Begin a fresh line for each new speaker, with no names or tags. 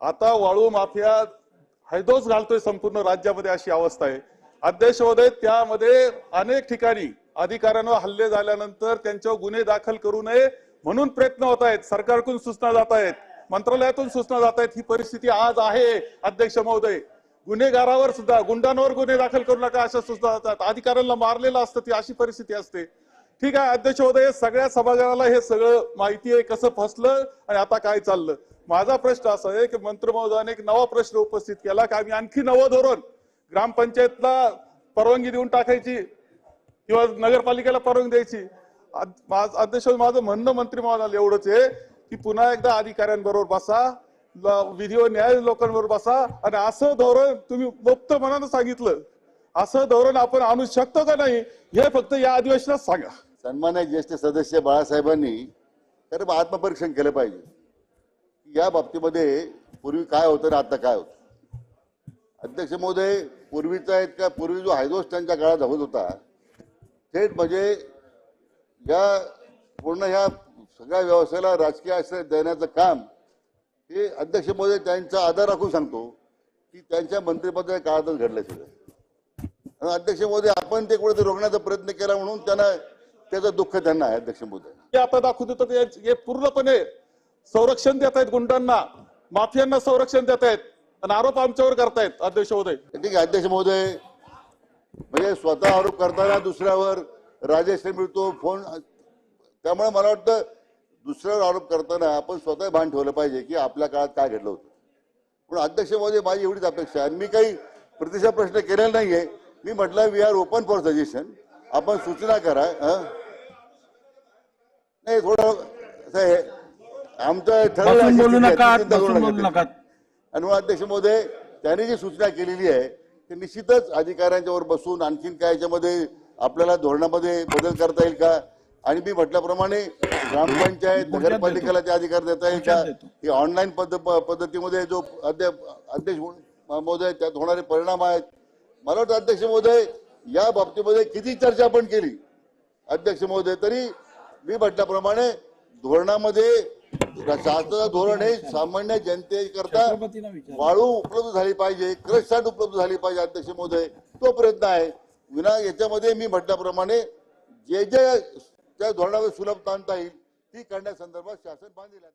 आता वाळू माफिया हैदोस घालतोय संपूर्ण राज्यामध्ये अशी अवस्था आहे. अध्यक्ष महोदय त्यामध्ये अनेक ठिकाणी अधिकाऱ्यांवर हल्ले झाल्यानंतर त्यांच्यावर गुन्हे दाखल करू नये म्हणून प्रयत्न होत आहेत. सरकारकडून सूचना जात आहेत मंत्रालयातून सूचना जात आहेत. ही परिस्थिती आज आहे अध्यक्ष महोदय. गुन्हेगारावर सुद्धा गुंडांवर गुन्हे दाखल करू नका अशा सूचना जातात. अधिकाऱ्यांना मारलेलं असतं ती अशी परिस्थिती असते. ठीक आहे अध्यक्ष महोदय सगळ्या समाजाला हे सगळं माहिती आहे कसं फसलं आणि आता काय चाललं. माझा प्रश्न असा आहे की मंत्री महोदयाने एक नवा प्रश्न उपस्थित केला की आम्ही आणखी नवं धोरण ग्रामपंचायतला परवानगी देऊन टाकायची किंवा नगरपालिकेला परवानगी द्यायची. अध्यक्ष माझं म्हणणं मंत्री महोदयाला एवढंच आहे की पुन्हा एकदा अधिकाऱ्यांबरोबर बसा विधी व न्याय लोकांबरोबर बसा आणि असं धोरण तुम्ही मुक्त मनानं सांगितलं. असं धोरण आपण आणू शकतो का नाही हे फक्त या अधिवेशनात सांगा.
सन्मान्य ज्येष्ठ सदस्य बाळासाहेबांनी खरं मग आत्मपरीक्षण केलं पाहिजे. या बाबतीमध्ये पूर्वी काय होतं आणि आता काय होतं? अध्यक्ष महोदय पूर्वीचा आहेत का पूर्वी जो हायदोस त्यांच्या काळात होत होता थेट म्हणजे या पूर्ण ह्या सगळ्या व्यवसायाला राजकीय आश्रय देण्याचं काम हे अध्यक्ष महोदय त्यांचा आधार राखून सांगतो की त्यांच्या मंत्रिपदाच्या काळातच घडलं सगळं. अध्यक्ष महोदय आपण ते कुठेतरी रोखण्याचा प्रयत्न केला म्हणून त्यांना त्याचं दुःख त्यांना आहे अध्यक्ष महोदय.
हे आता दाखवू देतो ते हे पूर्णपणे संरक्षण देत आहेत गुंडांना. माफियांना संरक्षण देत आहेत. आणि आरोप आमच्यावर करतायत अध्यक्ष महोदय.
ठीक आहे अध्यक्ष महोदय. म्हणजे स्वतः आरोप करताना दुसऱ्यावर राजेश्री मिळतो फोन त्यामुळे मला वाटतं दुसऱ्यावर आरोप करताना आपण स्वतः भान ठेवलं पाहिजे की आपल्या काळात काय घडलं होतं. पण अध्यक्ष महोदय माझी एवढीच अपेक्षा आहे. आणि मी काही प्रतिशा प्रश्न केलेला नाहीये. मी म्हटलं we are open for suggestion आपण सूचना करा हं? नाही थोडं आमचं ठरवलं
बोलू नका बोलू
नका. अध्यक्ष महोदय त्यांनी जी सूचना केलेली आहे ते निश्चितच अधिकाऱ्यांच्यावर बसून आणखीन काय याच्यामध्ये आपल्याला धोरणामध्ये बदल करता येईल का? आणि मी म्हटल्याप्रमाणे ग्रामपंचायत नगरपालिकेला ते अधिकार देता येईल का. ही ऑनलाईन पद्धतीमध्ये जो अध्यक्ष अध्यक्ष महोदय त्यात होणारे परिणाम आहेत. मला वाटतं अध्यक्ष महोदय या बाबतीमध्ये किती चर्चा आपण केली? अध्यक्ष महोदय तरी मी म्हटल्याप्रमाणे धोरणामध्ये शासनाचं धोरण हे सामान्य जनतेकरता वाळू उपलब्ध झाली पाहिजे क्रशसाठी उपलब्ध झाली पाहिजे अध्यक्ष महोदय. तो प्रयत्न आहे. विना याच्यामध्ये मी म्हटल्याप्रमाणे जे जे त्या धोरणावर सुलभता आणता येईल ती करण्यासंदर्भात शासन बांधील आहे.